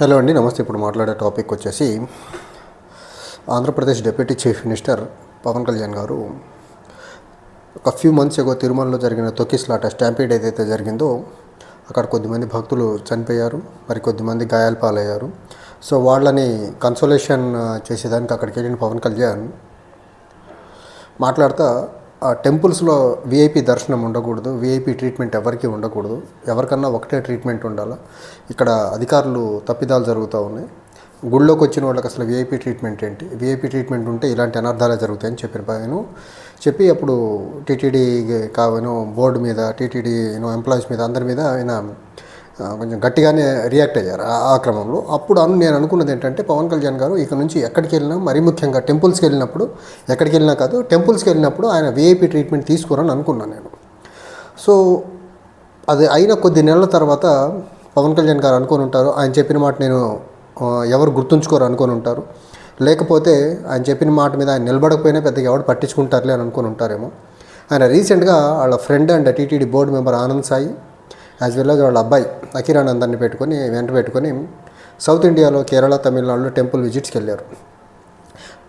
Hello అండి నమస్తే. ఇప్పుడు మాట్లాడే టాపిక్ వచ్చేసి Andhra Pradesh deputy chief minister Pawan Kalyan గారు ఒక ఫ్యూ మంత్స్ ఎగో తిరుమలలో జరిగిన తొక్కిస్లాట స్టాంపీడ్ ఏదైతే జరిగిందో అక్కడ కొద్దిమంది భక్తులు చనిపోయారు మరి కొద్దిమంది గాయాల పాలయ్యారు. సో వాళ్ళని కన్సోలేషన్ చేసేదానికి అక్కడికి వెళ్ళిన పవన్ కళ్యాణ్ మాట్లాడుతూ టెంపుల్స్లో విఐపి దర్శనం ఉండకూడదు. విఐపి ట్రీట్మెంట్ ఎవరికి ఉండకూడదు. ఎవరికన్నా ఒకటే ట్రీట్మెంట్ ఉండాలి. ఇక్కడ అధికారులు తప్పిదాలు జరుగుతూ ఉన్నాయి. గుళ్ళోకి వచ్చిన వాళ్ళకి అసలు విఐపి ట్రీట్మెంట్ ఏంటి? విఐపి ట్రీట్మెంట్ ఉంటే ఇలాంటి అనర్థాలే జరుగుతాయని చెప్పిన పైన చెప్పి అప్పుడు టీటీడీ కావను బోర్డు మీద టీటీడీ యూనో ఎంప్లాయీస్ మీద అందరి మీద ఆయన కొంచెం గట్టిగానే రియాక్ట్ అయ్యారు ఆ- క్రమంలో. అప్పుడు అను నేను అనుకున్నది ఏంటంటే పవన్ కళ్యాణ్ గారు ఇక నుంచి ఎక్కడికి వెళ్ళినా మరీ ముఖ్యంగా టెంపుల్స్కి వెళ్ళినప్పుడు ఎక్కడికి వెళ్ళినా కాదు టెంపుల్స్కి వెళ్ళినప్పుడు ఆయన విఐపి ట్రీట్మెంట్ తీసుకోరని అనుకున్నాను నేను. సో అది అయిన కొద్ది నెలల తర్వాత పవన్ కళ్యాణ్ గారు అనుకొని ఉంటారు ఆయన చెప్పిన మాట నేను ఎవరు గుర్తుంచుకోరు అనుకొని ఉంటారు. లేకపోతే ఆయన చెప్పిన మాట మీద ఆయన నిలబడకపోయినా పెద్దగా ఎవరు పట్టించుకుంటారులే అని అనుకుని ఉంటారేమో. ఆయన రీసెంట్గా వాళ్ళ friend and TTD board member Anand Sai as well as వాళ్ళ అబ్బాయి అఖిరానందాన్ని పెట్టుకొని వెంట పెట్టుకొని సౌత్ ఇండియాలో కేరళ తమిళనాడులో టెంపుల్ విజిట్స్కి వెళ్ళారు.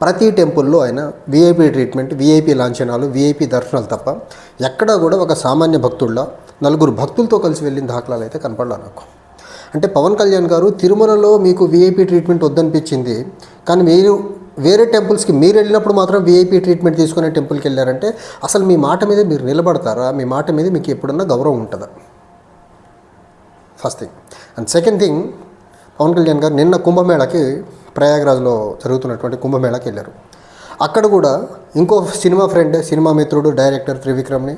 ప్రతి టెంపుల్లో ఆయన విఐపి ట్రీట్మెంట్ విఐపి లాంఛనాలు విఐపి దర్శనాలు తప్ప ఎక్కడా కూడా ఒక సామాన్య భక్తుల్లో నలుగురు భక్తులతో కలిసి వెళ్ళిన దాఖలాలు అయితే కనపడలా నాకు. అంటే పవన్ కళ్యాణ్ గారు తిరుమలలో మీకు విఐపి ట్రీట్మెంట్ వద్దనిపించింది కానీ మీరు వేరే టెంపుల్స్కి మీరు వెళ్ళినప్పుడు మాత్రం విఐపి ట్రీట్మెంట్ తీసుకునే టెంపుల్కి వెళ్ళారంటే అసలు మీ మాట మీద మీరు నిలబడతారా? మీ మాట మీద మీకు ఎప్పుడన్నా గౌరవం ఉంటుందా? First thing and second thing Pawan Kalyan గారు నిన్న కుంభమేళకి ప్రయాగ్రాజ్లో జరుగుతున్నటువంటి కుంభమేళకి వెళ్ళారు అక్కడ కూడా ఇంకో సినిమా ఫ్రెండ్ సినిమా మిత్రుడు డైరెక్టర్ త్రివిక్రమ్ని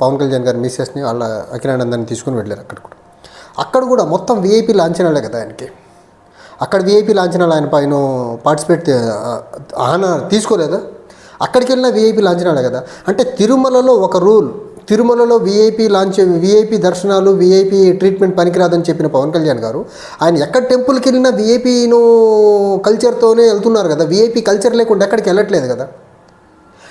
పవన్ కళ్యాణ్ గారి మిస్సెస్ని వాళ్ళ అఖిలానందాన్ని తీసుకుని వెళ్ళారు అక్కడ కూడా అక్కడ కూడా మొత్తం విఐపి లాంఛనాలే కదా ఆయనకి అక్కడ విఐపి లాంఛనాలు ఆయన పైన పార్టిసిపేట్ ఆన తీసుకోలేదా అక్కడికి వెళ్ళిన విఐపి లాంఛనాలే కదా అంటే తిరుమలలో ఒక రూల్ తిరుమలలో వీఐపీ లాంచ్ వీఐపీ దర్శనాలు వీఐపీ ట్రీట్మెంట్ పనికిరాదని చెప్పిన పవన్ కళ్యాణ్ గారు ఆయన ఎక్కడ టెంపుల్కి వెళ్ళినా విఐపిను కల్చర్తోనే వెళ్తున్నారు కదా. వీఐపీ కల్చర్ లేకుండా ఎక్కడికి వెళ్ళట్లేదు కదా.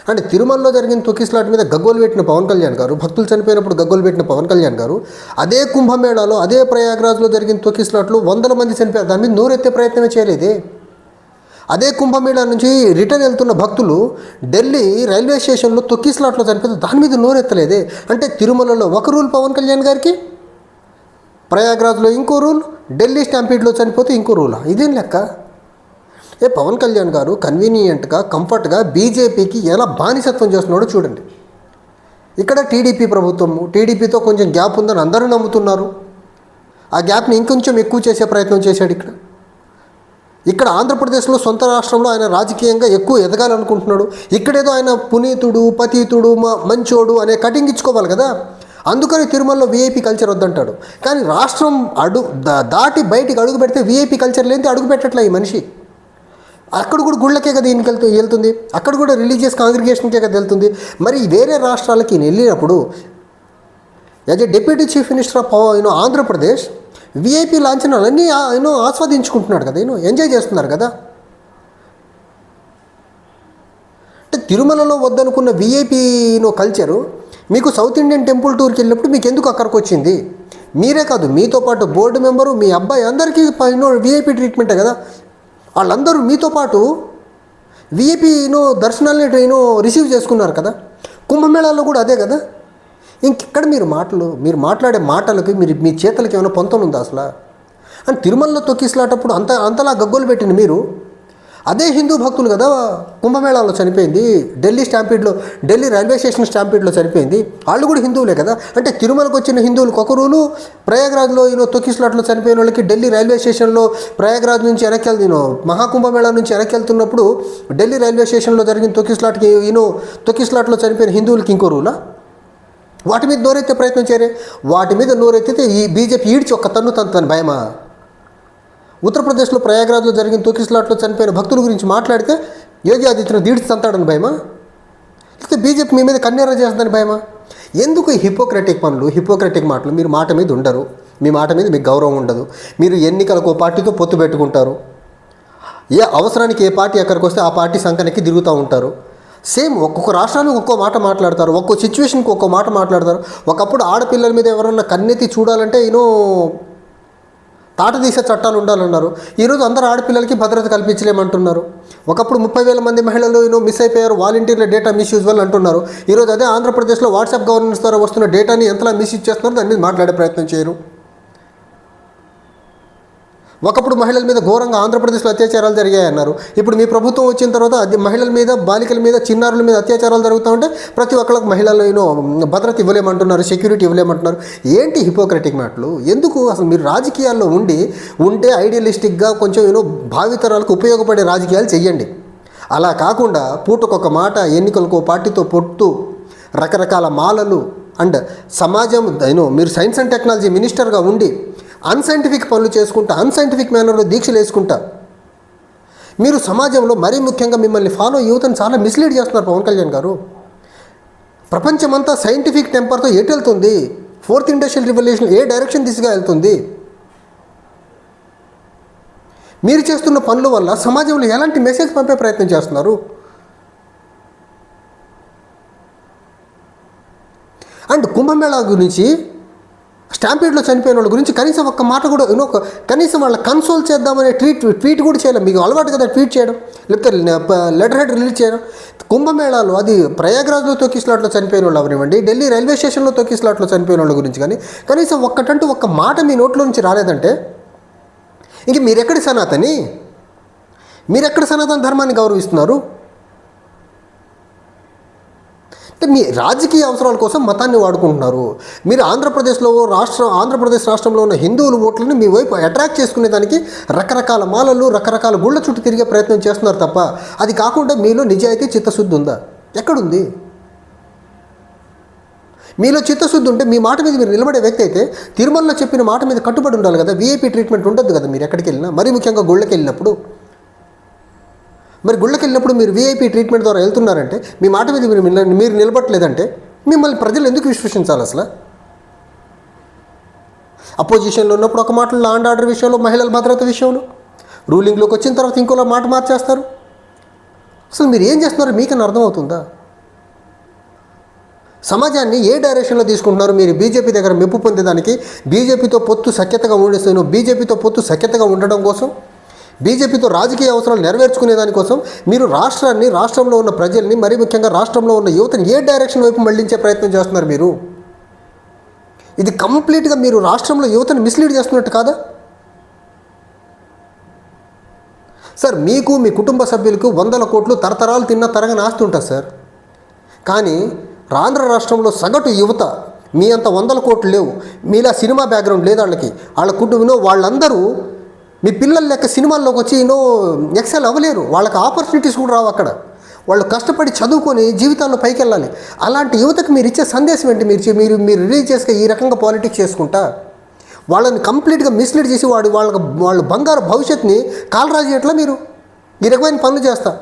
అంటే తిరుమలలో జరిగిన తొక్కిస్లాట్ మీద గగ్గోలు పెట్టిన పవన్ కళ్యాణ్ గారు భక్తులు చనిపోయినప్పుడు గగ్గోలు పెట్టిన పవన్ కళ్యాణ్ గారు అదే కుంభమేళాలో అదే ప్రయాగ్రాజ్లో జరిగిన తొక్కిస్లాట్లు వందల మంది చనిపోయారు. దాని మీద నోరెత్తే ప్రయత్నమే చేయలేదే. అదే కుంభమేళా నుంచి రిటర్న్ వెళ్తున్న భక్తులు ఢిల్లీ రైల్వే స్టేషన్లో తొక్కిస్లాట్లో చనిపోతే దాని మీద నోరెత్తలేదే. అంటే తిరుమలలో ఒక రూల్ పవన్ కళ్యాణ్ గారికి ప్రయాగ్రాజ్లో ఇంకో రూల్ ఢిల్లీ స్టాంపీడ్లో చనిపోతే ఇంకో రూలా? ఇదేం లెక్క? ఏ పవన్ కళ్యాణ్ గారు కన్వీనియంట్గా కంఫర్ట్గా బీజేపీకి ఎలా బానిసత్వం చేస్తున్నాడో చూడండి. ఇక్కడ టీడీపీ ప్రభుత్వము టీడీపీతో కొంచెం గ్యాప్ ఉందని అందరూ నమ్ముతున్నారు. ఆ గ్యాప్ని ఇంకొంచెం ఎక్కువ చేసే ప్రయత్నం చేశాడు ఇక్కడ. ఇక్కడ ఆంధ్రప్రదేశ్లో సొంత రాష్ట్రంలో ఆయన రాజకీయంగా ఎక్కువ ఎదగాలనుకుంటున్నాడు. ఇక్కడేదో ఆయన పునీతుడు పతీతుడు మ- మంచోడు అనే కటింగ్ ఇచ్చుకోవాలి కదా. అందుకని తిరుమలలో విఐపి కల్చర్ వద్దంటాడు. కానీ రాష్ట్రం అడు దాటి బయటికి అడుగు పెడితే విఐపి కల్చర్ లేనిది అడుగు పెట్టట్లే ఈ మనిషి. అక్కడ కూడా గుళ్ళకే కదా ఈయనకి వెళ్తూ వెళ్తుంది. అక్కడ కూడా రిలీజియస్ కాంగ్రిగేషన్కే కదా వెళ్తుంది. మరి వేరే రాష్ట్రాలకి ఈయన వెళ్ళినప్పుడు as a deputy chief minister of you know Andhra Pradesh VIP లాంఛనాలన్నీ you know ఆస్వాదించుకుంటున్నాడు కదా యూనో ఎంజాయ్ చేస్తున్నారు కదా. అంటే తిరుమలలో వద్దనుకున్న విఐపి కల్చరు. మీకు సౌత్ ఇండియన్ టెంపుల్ టూర్కి వెళ్ళినప్పుడు మీకు ఎందుకు అక్కడికి వచ్చింది? మీరే కాదు మీతో పాటు బోర్డు మెంబరు మీ అబ్బాయి అందరికీ యూనో విఐపి ట్రీట్మెంటే కదా. వాళ్ళందరూ మీతో పాటు విఐపి దర్శనాలని దర్శనాల్ని రిసీవ్ చేసుకున్నారు కదా. కుంభమేళాలో కూడా అదే కదా. ఇంకెక్కడ మీరు మాటలు మీరు మాట్లాడే మాటలకి మీరు మీ చేతలకి ఏమైనా పొంతం ఉందా అసలు? అని తిరుమలలో తొక్కిసలాటప్పుడు అంత అంతలా గగ్గోలు పెట్టిన మీరు? అదే హిందూ భక్తులు కదా కుంభమేళాలో చనిపోయింది ఢిల్లీ స్టాంపీడ్లో ఢిల్లీ రైల్వే స్టేషన్ స్టాంపీడ్లో చనిపోయింది. వాళ్ళు కూడా హిందువులే కదా? అంటే తిరుమలకు వచ్చిన హిందువులకు ఒక రూలు ప్రయాగ్రాజ్లో ఈయన తొక్కిసలాట్లో చనిపోయిన వాళ్ళకి ఢిల్లీ రైల్వే స్టేషన్లో ప్రయాగ్రాజ్ నుంచి వెనక్కి వెళ్తే మహాకుంభమేళా నుంచి వెనక్కి వెళ్తున్నప్పుడు ఢిల్లీ రైల్వే స్టేషన్లో జరిగిన తొక్కిసలాట్కి ఈయన తొక్కిసలాట్లో చనిపోయిన హిందువులకి ఇంకో రూలా? వాటి మీద నోరెత్తే ప్రయత్నం చేయరే. వాటి మీద నోరెత్తితే ఈ బీజేపీ ఈడ్చి ఒక్క తన్ను తను తన భయమా? ఉత్తరప్రదేశ్లో ప్రయాగ్రాజ్లో జరిగిన తూకిస్లాట్లో చనిపోయిన భక్తుల గురించి మాట్లాడితే యోగి ఆదిత్యనాథ్ ఈడ్చి తంతాడని భయమా? లేకపోతే బీజేపీ మీ మీద కన్నెర చేస్తుందని భయమా? ఎందుకు ఈ హిపోక్రటిక్ పనులు హిపోక్రటిక్ మాటలు మీరు మాట మీద ఉండరు? మీ మాట మీద మీకు గౌరవం ఉండదు. మీరు ఎన్నికలకు ఓ పార్టీతో పొత్తు పెట్టుకుంటారు. ఏ అవసరానికి ఏ పార్టీ ఎక్కడికి వస్తే ఆ పార్టీ సంఖ్యకి తిరుగుతూ ఉంటారు. సేమ్ ఒక్కొక్క రాష్ట్రానికి ఒక్కో మాట మాట్లాడతారు ఒక్కో సిచ్యువేషన్కి ఒక్కో మాట మాట్లాడతారు. ఒకప్పుడు ఆడపిల్లల మీద ఎవరన్నా కన్నెత్తి చూడాలంటే యూనో తాటదీసే చట్టాలు ఉండాలన్నారు. ఈరోజు అందరు ఆడపిల్లలకి భద్రత కల్పించలేమంటున్నారు. ఒకప్పుడు ముప్పై వేల మంది మహిళలు యూనో మిస్ అయిపోయారు వాలంటీర్ల డేటా మిస్యూజ్ వల్ల అంటున్నారు. ఈరోజు అదే ఆంధ్రప్రదేశ్లో వాట్సాప్ గవర్నెన్స్ ద్వారా వస్తున్న డేటాని ఎంతలా మిస్యూజ్ చేస్తున్నారో దాని మీద మాట్లాడే ప్రయత్నం చేయరు. ఒకప్పుడు మహిళల మీద ఘోరంగా ఆంధ్రప్రదేశ్లో అత్యాచారాలు జరిగాయన్నారు. ఇప్పుడు మీ ప్రభుత్వం వచ్చిన తర్వాత అది మహిళల మీద బాలికల మీద చిన్నారుల మీద అత్యాచారాలు జరుగుతూ ఉంటే ప్రతి ఒక్కరికి మహిళలను భద్రత ఇవ్వలేమంటున్నారు సెక్యూరిటీ ఇవ్వలేమంటున్నారు. ఏంటి హిపోక్రటిక్ మాటలు? ఎందుకు అసలు మీరు రాజకీయాల్లో ఉండి ఉంటే ఐడియలిస్టిక్గా కొంచెం ఏదో భావితరాలకు ఉపయోగపడే రాజకీయాలు చెయ్యండి. అలా కాకుండా పూటకొక మాట ఎన్నికలకు పార్టీతో పొట్టు రకరకాల మాలలు అండ్ సమాజం యూనో మీరు సైన్స్ అండ్ టెక్నాలజీ మినిస్టర్గా ఉండి అన్సైంటిఫిక్ పనులు చేసుకుంటా అన్సైంటిఫిక్ మేనర్లో దీక్షలు వేసుకుంటా. మీరు సమాజంలో మరీ ముఖ్యంగా మిమ్మల్ని ఫాలో యువతను చాలా మిస్లీడ్ చేస్తున్నారు పవన్ కళ్యాణ్ గారు. ప్రపంచమంతా సైంటిఫిక్ టెంపర్తో ఎటు వెళ్తుంది? ఫోర్త్ ఇండస్ట్రియల్ రివల్యూషన్ ఏ డైరెక్షన్ దిశగా వెళ్తుంది? మీరు చేస్తున్న పనుల వల్ల సమాజంలో ఎలాంటి మెసేజ్ పంపే ప్రయత్నం చేస్తున్నారు? అండ్ కుంభమేళా గురించి స్టాంపీడ్లో చనిపోయిన వాళ్ళ గురించి కనీసం ఒక్క మాట కూడా యూనో కనీసం వాళ్ళ కన్సోల్ చేద్దామనే ట్వీట్ ట్వీట్ కూడా చేయలేం మీకు అలవాటు కదా ట్వీట్ చేయడం. లేకపోతే లెటర్ హెడ్ రిలీజ్ చేయడం. కుంభమేళాలో అది ప్రయాగ్రాజ్లో తొక్కిస్లాట్లో చనిపోయిన వాళ్ళు అవనివ్వండి. ఢిల్లీ రైల్వే స్టేషన్లో తొక్కిస్లాట్లో చనిపోయిన వాళ్ళ గురించి కానీ కనీసం ఒక్కటంటూ ఒక్క మాట మీ నోట్లో నుంచి రాలేదంటే ఇంక మీరెక్కడి సనాతని? మీరెక్కడ సనాతన ధర్మాన్ని గౌరవిస్తున్నారు? అంటే మీ రాజకీయ అవసరాల కోసం మతాన్ని వాడుకుంటున్నారు. మీరు ఆంధ్రప్రదేశ్లో రాష్ట్ర ఆంధ్రప్రదేశ్ రాష్ట్రంలో ఉన్న హిందువుల ఓట్లను మీ వైపు అట్రాక్ట్ చేసుకునే దానికి రకరకాల మాలలు రకరకాల గుళ్ళ చుట్టూ తిరిగే ప్రయత్నం చేస్తున్నారు తప్ప అది కాకుండా మీలో నిజాయితీ చిత్తశుద్ధి ఉందా? ఎక్కడుంది? మీలో చిత్తశుద్ధి ఉంటే మీ మాట మీద మీరు నిలబడే వ్యక్తి అయితే తిరుమలలో చెప్పిన మాట మీద కట్టుబడి ఉండాలి కదా. వీఐపీ ట్రీట్మెంట్ ఉండదు కదా మీరు ఎక్కడికి వెళ్ళినా. మరీ ముఖ్యంగా గుళ్ళకి వెళ్ళినప్పుడు. మరి గుళ్ళకి వెళ్ళినప్పుడు మీరు వీఐపీ ట్రీట్మెంట్ ద్వారా వెళ్తున్నారంటే మీ మాట మీద మీరు మీరు నిలబట్టలేదంటే మిమ్మల్ని ప్రజలు ఎందుకు విశ్వసించాలి అసలు? అపోజిషన్లో ఉన్నప్పుడు ఒక మాటలు లాండ్ ఆర్డర్ విషయంలో మహిళల భద్రత విషయంలో రూలింగ్లోకి వచ్చిన తర్వాత ఇంకోలా మాట మార్చేస్తారు. అసలు మీరు ఏం చేస్తున్నారో మీకన్నా అర్థమవుతుందా? సమాజాన్ని ఏ డైరెక్షన్లో తీసుకుంటున్నారు మీరు బీజేపీ దగ్గర మెప్పు పొందేదానికి బీజేపీతో పొత్తు సఖ్యతగా ఉండేస్తాను బీజేపీతో పొత్తు సఖ్యతగా ఉండడం కోసం బీజేపీతో రాజకీయ అవసరాలు నెరవేర్చుకునే దానికోసం మీరు రాష్ట్రాన్ని రాష్ట్రంలో ఉన్న ప్రజల్ని మరీ ముఖ్యంగా రాష్ట్రంలో ఉన్న యువతని ఏ డైరెక్షన్ వైపు మళ్ళించే ప్రయత్నం చేస్తున్నారు మీరు? ఇది కంప్లీట్గా మీరు రాష్ట్రంలో యువతని మిస్లీడ్ చేస్తున్నట్టు కాదా? సార్ మీకు మీ కుటుంబ సభ్యులకు వందల కోట్లు తరతరాలు తిన్న తరగని ఆస్తి ఉంటుంది సార్. కానీ ఆంధ్ర రాష్ట్రంలో సగటు యువత మీ అంత వందల కోట్లు లేవు. మీలా సినిమా బ్యాక్గ్రౌండ్ లేదు వాళ్ళకి వాళ్ళ కుటుంబంలో వాళ్ళందరూ మీ పిల్లలు లెక్క సినిమాల్లోకి వచ్చి ఎన్నో ఎక్సెల్ అవ్వలేరు. వాళ్ళకి ఆపర్చునిటీస్ కూడా రావు అక్కడ. వాళ్ళు కష్టపడి చదువుకొని జీవితాల్లో పైకి వెళ్ళాలి అలాంటి యువతకు మీరు ఇచ్చే సందేశం ఏంటి? మీరు మీరు మీరు రిలీజ్ చేసుక ఈ రకంగా పాలిటిక్స్ చేసుకుంటా? వాళ్ళని కంప్లీట్గా మిస్లీడ్ చేసి వాడు వాళ్ళ వాళ్ళ బంగారు భవిష్యత్తుని కాలరాజు ఎట్లా మీరు? ఈ రకమైన పనులు చేస్తా.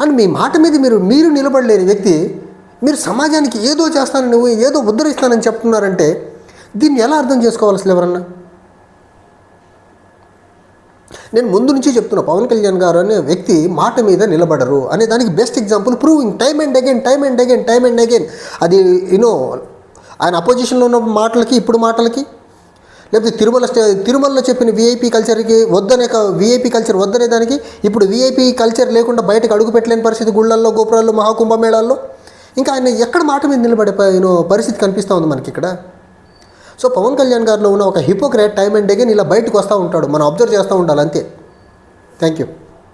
అని మీ మాట మీద మీరు మీరు నిలబడలేని వ్యక్తి మీరు సమాజానికి ఏదో చేస్తానని నువ్వు ఏదో ఉద్ధరిస్తానని చెప్తున్నారంటే దీన్ని ఎలా అర్థం చేసుకోవాలి అసలు ఎవరన్నా? నేను ముందు నుంచి చెప్తున్నా పవన్ కళ్యాణ్ గారు అనే వ్యక్తి మాట మీద నిలబడరు అనే దానికి best example proving time and again time and again time and again అది యూనో ఆయన అపోజిషన్లో ఉన్న మాటలకి ఇప్పుడు మాటలకి? లేకపోతే తిరుమల స్టే తిరుమలలో చెప్పిన వీఐపీ కల్చర్కి వద్దనే వీఐపీ కల్చర్ వద్దనే దానికి? ఇప్పుడు వీఐపీ కల్చర్ లేకుండా బయటకు అడుగు పెట్టలేని పరిస్థితి గుళ్ళల్లో గోపురాల్లో మహాకుంభమేళాల్లో ఇంకా ఆయన ఎక్కడ మాట మీద నిలబడే పరిస్థితి కనిపిస్తూ ఉంది మనకి ఇక్కడ? సో పవన్ కళ్యాణ్ గారిలో ఉన్న ఒక హిపోక్రేట్ టైం అండ్ అగైన్ ఇలా బయటకు వస్తూ ఉంటాడు. మనం అబ్జర్వ్ చేస్తూ ఉండాలి అంతే. Thank you.